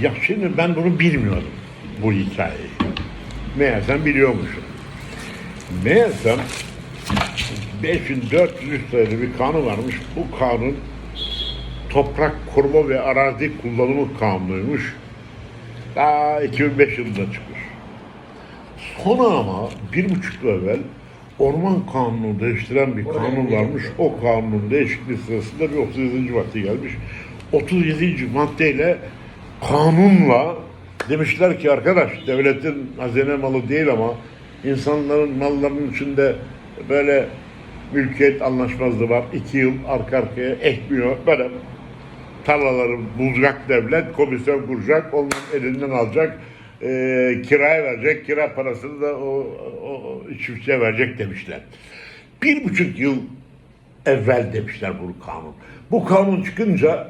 Ya şimdi ben bunu bilmiyordum. Bu hikayeyi. Meğersem biliyormuşum. Meğersem 5400 sayılı bir kanun varmış. Bu kanun toprak koruma ve arazi kullanımı kanunuymuş. Daha 2005 yılında çıkmış. Sonra ama bir buçuk yıl evvel orman kanunu değiştiren bir kanun varmış. O kanunun değişikliği sırasında bir 37. madde gelmiş. 37. maddeyle kanunla demişler ki arkadaş devletin hazine malı değil ama insanların mallarının içinde böyle mülkiyet anlaşmazlığı var. İki yıl arka arkaya ekmiyor. Böyle tarlaları bulacak devlet, komisyon kuracak, onun elinden alacak, e, kiraya verecek, kira parasını da o, o, çiftçiye verecek demişler. Bir buçuk yıl evvel demişler bu kanun. Bu kanun çıkınca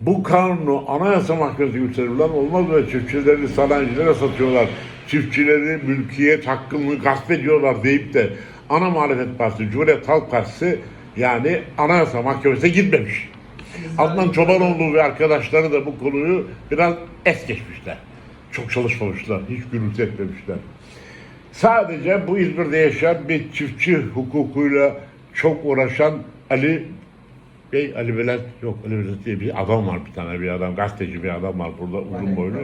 bu kanunu Anayasa Mahkemesi gösterilen olmaz ve çiftçileri sanayicilere satıyorlar. Çiftçileri mülkiyet hakkını gasp ediyorlar deyip de ana muhalefet partisi, Cumhuriyet Halk Partisi yani Anayasa Mahkemesi'ne gitmemiş. Adnan Çobanoğlu ve arkadaşları da bu konuyu biraz es geçmişler. Çok çalışmamışlar, hiç gürültü etmemişler. Sadece bu İzmir'de yaşayan bir çiftçi hukukuyla çok uğraşan Ali Bey, Ali Bülent, yok Ali Bülent diye bir adam var bir tane bir adam, gazeteci bir adam var burada uzun boylu.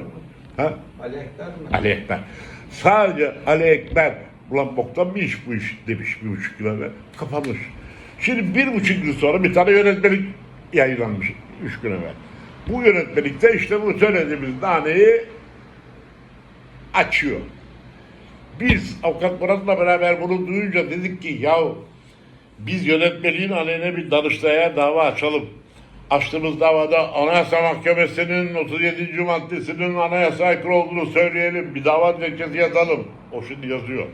Ha? Ali Ekber mi? Ali Ekber. Sadece Ali Ekber ulan boktan bir iş bu iş demiş bir buçuk yıl evvel. Kapanmış. Şimdi bir buçuk yıl sonra bir tane yönetmelik yayınlanmış üç gün evvel. Bu yönetmelikte işte bu söylediğimiz naneyi açıyor. Biz avukat Murat'la beraber bunu duyunca dedik ki ya biz yönetmeliğin aleyhine bir danıştaya dava açalım. Açtığımız davada Anayasa Mahkemesi'nin 37. maddesinin anayasa aykırı olduğunu söyleyelim. Bir dava dilekçesi yazalım. O şimdi yazıyor.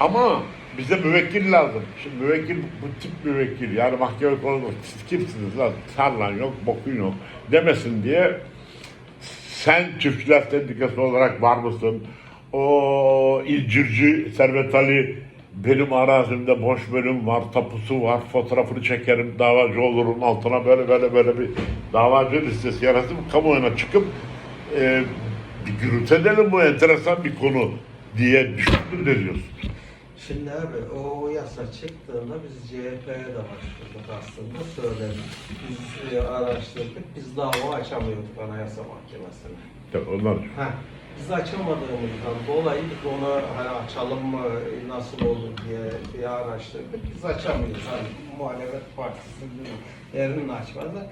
Ama bize müvekkil lazım. Şimdi müvekkil bu tip müvekkil. Yani mahkeme konuda siz kimsiniz lan? Tarlan yok, bokun yok demesin diye sen çiftçiler sendikası olarak var mısın? O İlcirci Servet Ali benim arazimde boş bölüm var, tapusu var, fotoğrafını çekerim, davacı olurum altına böyle böyle böyle bir davacı listesi yaratıp kamuoyuna çıkıp e, bir gürültü edelim bu enteresan bir konu diye düşündüm ne diyorsun? Şimdi abi o yasa çıktığında biz CHP'ye de başvurduk aslında söyledik. Biz e, araştırdık. Biz dava açamıyorduk Anayasa Mahkemesi'ne. Tabii onlar Heh. Biz açamadığımızdan dolayı biz onu hani açalım mı nasıl olur diye bir araştırdık. Biz açamıyoruz. Hani muhalefet partisi yerini açmadı.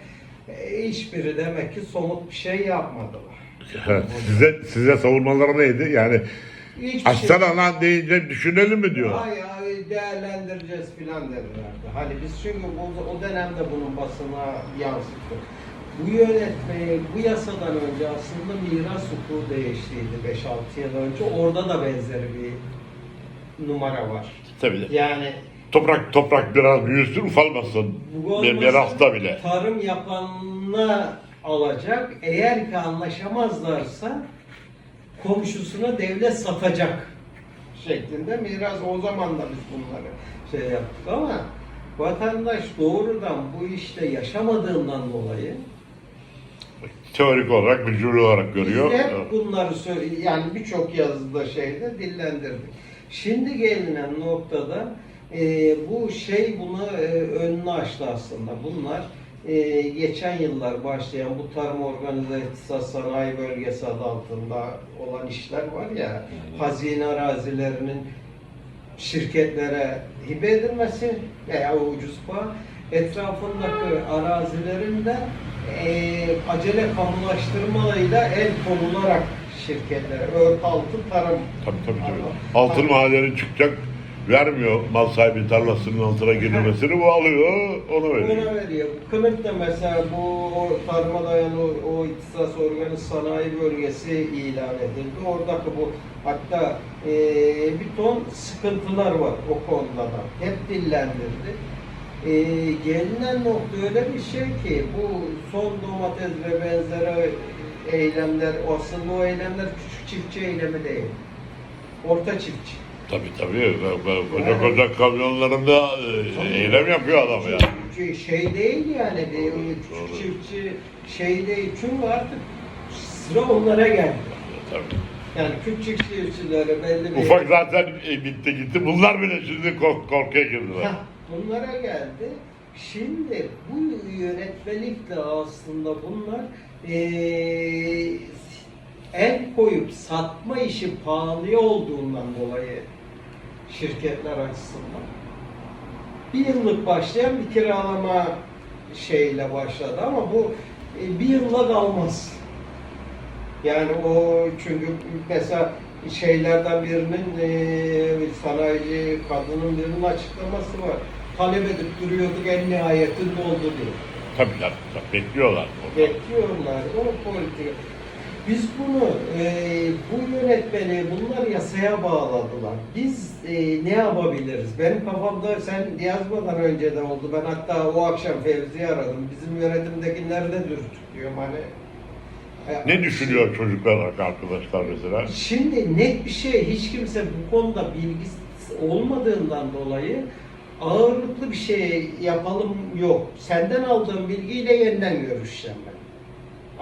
E, hiçbiri demek ki somut bir şey yapmadılar. Evet, size size savunmaları neydi? Yani Hiçbir şey- açsana lan deyince düşünelim mi diyor. Ay ay değerlendireceğiz filan dedilerdi. Hani biz çünkü bu, o dönemde bunun basına yansıttık. Bu yönetmeyi, bu yasadan önce aslında miras hukuku değiştiydi 5-6 yıl önce. Orada da benzeri bir numara var. Tabii. Yani Toprak toprak biraz büyüsün ufalmasın. Bir mirasta bile. tarım yapanına alacak. Eğer ki anlaşamazlarsa komşusuna devlet satacak şeklinde miras o zaman da biz bunları şey yaptık ama vatandaş doğrudan bu işte yaşamadığından dolayı Teorik olarak, mücadele olarak görüyor. biz hep bunları söyle yani birçok yazıda şeyde dillendirdik. Şimdi gelinen noktada e, bu şey bunu e, önünü açtı aslında. Bunlar e, geçen yıllar başlayan bu tarım organize ihtisas sanayi bölgesi adı altında olan işler var ya hazine arazilerinin şirketlere hibe edilmesi veya ucuz pay etrafındaki arazilerin de e, acele kamulaştırmayla el konularak şirketlere örtü altı tarım Tabii tabii tabii. Altın mahallenin çıkacak, vermiyor mal sahibi tarlasının altına girmesini, bu alıyor, onu veriyor. Ona veriyor. Kınık da mesela bu tarıma dayalı o, o ihtisas organize sanayi bölgesi ilan edildi. Oradaki bu hatta e, bir ton sıkıntılar var o konuda da. Hep dillendirdi. E, gelinen nokta öyle bir şey ki bu son domates ve benzeri eylemler aslında o eylemler küçük çiftçi eylemi değil. Orta çiftçi. Tabii tabii. Koca koca kamyonlarında e, eylem yapıyor adam ya. Çiftçi şey değil yani Doğru, küçük doğru. çiftçi şey değil çünkü artık Sıra onlara geldi. Tabii. Yani küçük çiftçilere belli bir... Ufak zaten e, bitti gitti. Bunlar bile şimdi kork korkuya girdiler. Bunlara geldi. Şimdi bu yönetmelikle aslında bunlar eee, el koyup satma işi pahalıya olduğundan dolayı şirketler açısından bir yıllık başlayan bir kiralama şeyle başladı ama bu bir yılla kalmaz. Yani o çünkü mesela şeylerden birinin eee sanayici kadının birinin açıklaması var. Talep edip duruyorduk en nihayetinde oldu diyor. Tabii tabii. tabii. Bekliyorlar. Bekliyorlar o politika. Biz bunu eee, bu yönetmeni bunlar yasaya bağladılar. Biz eee, ne yapabiliriz? Benim kafamda sen yazmadan önce de oldu. Ben hatta o akşam Fevzi'yi aradım. Bizim yönetimdekileri de dürtük diyorum hani. Ne düşünüyor çocuklar arkadaşlar mesela? Şimdi net bir şey hiç kimse bu konuda bilgisi olmadığından dolayı ağırlıklı bir şey yapalım yok. Senden aldığım bilgiyle yeniden görüşeceğim ben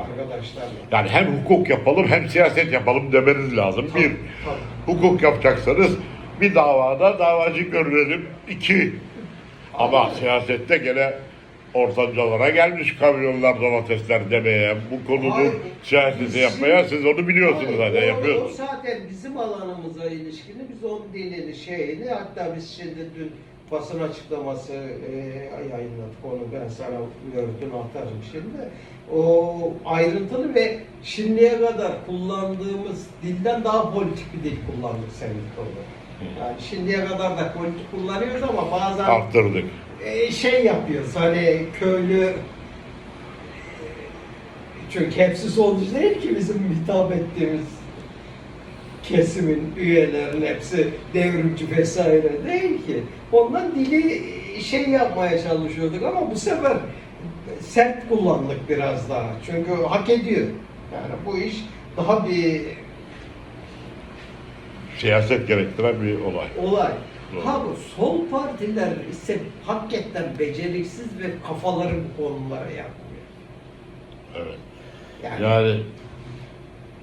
arkadaşlarla. Yani hem hukuk yapalım hem siyaset yapalım demeniz lazım. Bir, Tabii. hukuk yapacaksanız bir davada davacı görülelim. İki, ama siyasette gene ortancalara gelmiş kamyonlar domatesler demeye, bu konunun Hayır, yapmaya siz onu biliyorsunuz zaten yapıyorsunuz. Zaten bizim alanımıza ilişkini biz onun dilini şeyini hatta biz şimdi dün basın açıklaması e, yayınladık onu ben sana gördüm atarım şimdi. O ayrıntılı ve şimdiye kadar kullandığımız dilden daha politik bir dil kullandık senin konuda. Yani şimdiye kadar da politik kullanıyoruz ama bazen Arttırdık. E, şey yapıyoruz hani köylü çünkü hepsi solcu değil ki bizim hitap ettiğimiz kesimin üyelerin hepsi devrimci vesaire değil ki. Ondan dili şey yapmaya çalışıyorduk ama bu sefer sert kullandık biraz daha. Çünkü hak ediyor. Yani bu iş daha bir Siyaset gerektiren bir olay. olay. Bu sol partiler ise hakikaten beceriksiz ve kafaları bu konulara yapmıyor. Evet. Yani, Yani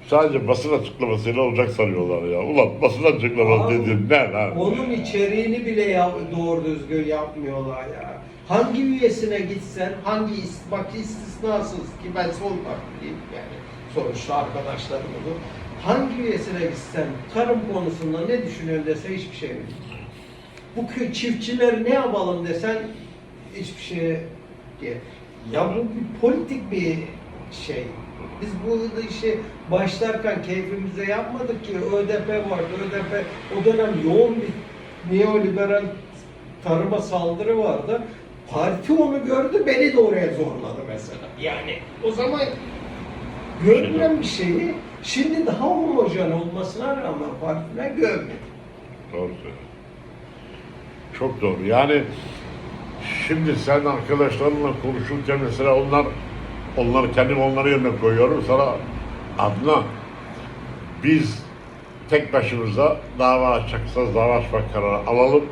sadece basın açıklamasıyla olacak sanıyorlar ya. Ulan basın açıklaması dedin ne lan? onun içeriğini bile yap- doğru düzgün yapmıyorlar ya. Hangi üyesine gitsen, hangi bak istisnasız ki ben sol partiliyim yani sonuçta arkadaşlarım bunu. Hangi üyesine gitsen tarım konusunda ne düşünüyorsun dese hiçbir şey yok. Bu çiftçileri ne yapalım desen hiçbir şey diye. Ya bu bir politik bir şey. Biz bu işi başlarken keyfimize yapmadık ki ÖDP vardı. ÖDP o dönem yoğun bir neoliberal tarıma saldırı vardı. Parti onu gördü, beni de oraya zorladı mesela. Yani o zaman görülen bir şeyi şimdi daha homojen olmasına rağmen partiler görmedi. Doğru söylüyorsun. Çok doğru. Yani şimdi sen arkadaşlarınla konuşurken mesela onlar onları kendim onların yerine koyuyorum sana Adnan biz tek başımıza dava açacaksa dava açma kararı alalım.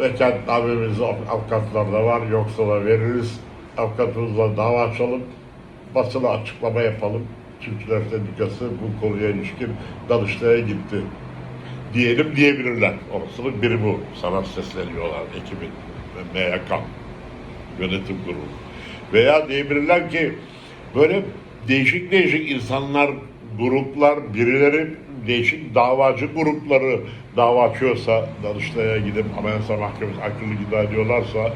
Vekaletnamemizi avukatlarda var yoksa da veririz. Avukatımızla dava açalım. Basına açıklama yapalım. Çiftçiler Sendikası bu konuya ilişkin Danıştay'a gitti diyelim diyebilirler. Olasılık biri bu. Sana sesleniyorlar ekibin ve MYK yönetim kurulu. Veya diyebilirler ki böyle değişik değişik insanlar, gruplar, birileri değişik davacı grupları dava açıyorsa, Danıştay'a gidip Anayasa Mahkemesi akıllı iddia ediyorlarsa,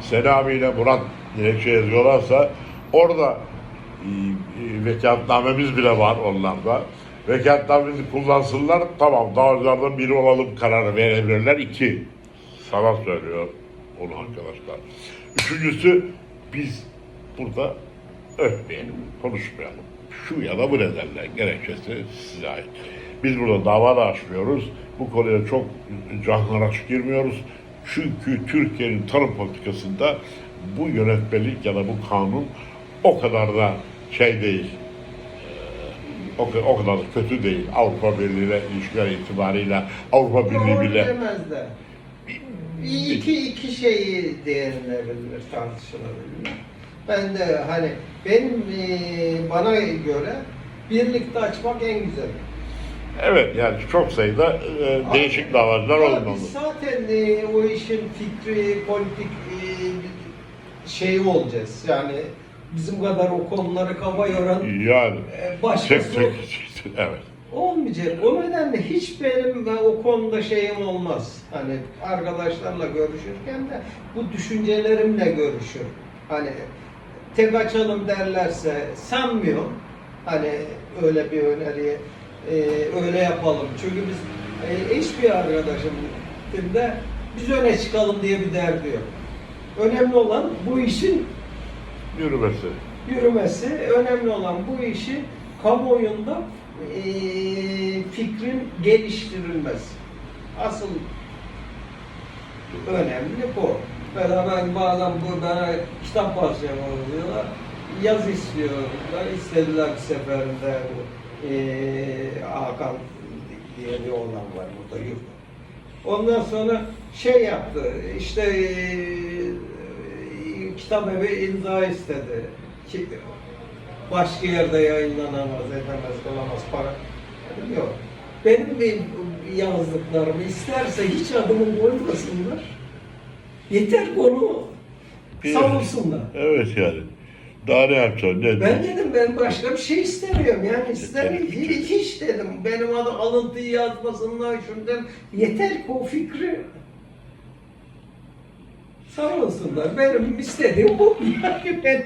Selami ile Murat dilekçe yazıyorlarsa orada e, e, vekaletnamemiz bile var onlarda. Vekaletnamemizi kullansınlar, tamam davacılardan biri olalım kararı verebilirler. İki, sana söylüyor onu arkadaşlar. Üçüncüsü, biz burada öpmeyelim, konuşmayalım. Şu ya da bu nedenle gerekçesi size ait. Biz burada dava da açmıyoruz. Bu konuya çok canlar açık girmiyoruz. Çünkü Türkiye'nin tarım politikasında bu yönetmelik ya da bu kanun o kadar da şey değil, o, o kadar da kötü değil. Avrupa Birliği ile ilişkiler itibariyle Avrupa Birliği bile demezler. İki, iki şeyi değerlendirilir, tartışılabilir. Ben de hani benim e, bana göre birlikte açmak en güzeli. Evet yani çok sayıda e, değişik davacılar Ya olmalı. Biz zaten e, o işin fikri, politik e, şeyi olacağız. Yani bizim kadar o konuları kafa yoran Yani e, başkası tek evet. olmayacak. O nedenle hiç benim e, o konuda şeyim olmaz. Hani arkadaşlarla görüşürken de bu düşüncelerimle görüşür. Hani tek açalım derlerse sanmıyorum. Hani öyle bir öneriye e, öyle yapalım. Çünkü biz e, hiçbir arkadaşım de biz öne çıkalım diye bir derdi yok. Önemli olan bu işin Yürümesi. yürümesi. Önemli olan bu işi kamuoyunda eee fikrin geliştirilmesi. Asıl önemli bu. Mesela ben bazen bu bana kitap basacağım diyorlar. Yaz istiyorlar. İstediler bir seferinde bu eee Hakan diye bir oğlan var burada yurtta. Ondan sonra şey yaptı, işte eee, kitap evi imza istedi. Ki- Başka yerde yayınlanamaz, edemez, olamaz para. Dedim, Yok. Benim bir yazdıklarımı isterse hiç adımı koymasınlar. Yeter konu savunsunlar. Evet yani. Daha ne yapacaksın? Ne? Ben dedim ben başka bir şey istemiyorum yani istemiyorum hiç, hiç dedim benim adı alıntıyı yazmasınlar şundan yeter ki o fikri savunsunlar benim istediğim bu. Ben